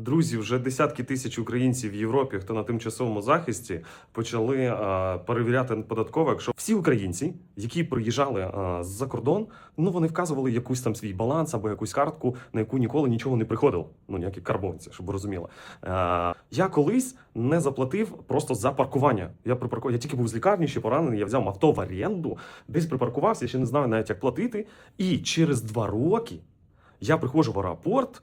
Друзі, вже десятки тисяч українців в Європі, хто на тимчасовому захисті, почали е, перевіряти податково, якщо всі українці, які приїжджали е, з-за кордон, ну вони вказували якусь там свій баланс або якусь картку, на яку ніколи нічого не приходило. Ну ніякі карбонці, щоб розуміли. Е, я колись не заплатив просто за паркування. Я припаркував, я тільки був з лікарні, ще поранений. Я взяв авто в оренду, десь припаркувався, ще не знаю навіть як платити. І через два роки я приходжу в аеропорт.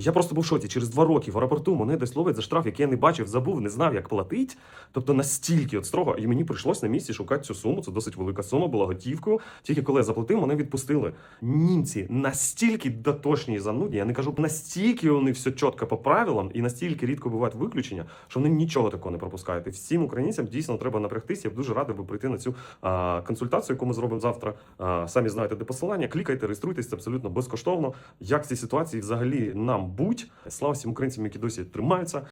Я просто був в шоці. Через два роки в аеропорту мене десь ловить за штраф, який я не бачив, забув, не знав, як платити. Тобто настільки от строго, і мені прийшлось на місці шукати цю суму. Це досить велика сума, була готівкою. Тільки коли я заплатив, мене відпустили. Німці настільки дотошні і занудні, я не кажу, настільки вони все чітко по правилам, і настільки рідко бувають виключення, що вони нічого такого не пропускають. І всім українцям дійсно треба напрягтися. Я б дуже радий би прийти на цю а, консультацію, яку ми зробимо завтра. А, самі знаєте, де посилання. Клікайте, реєструйтесь, абсолютно безкоштовно. Як в цій ситуації взагалі нам будь. Слава всім українцям, які досі тримаються.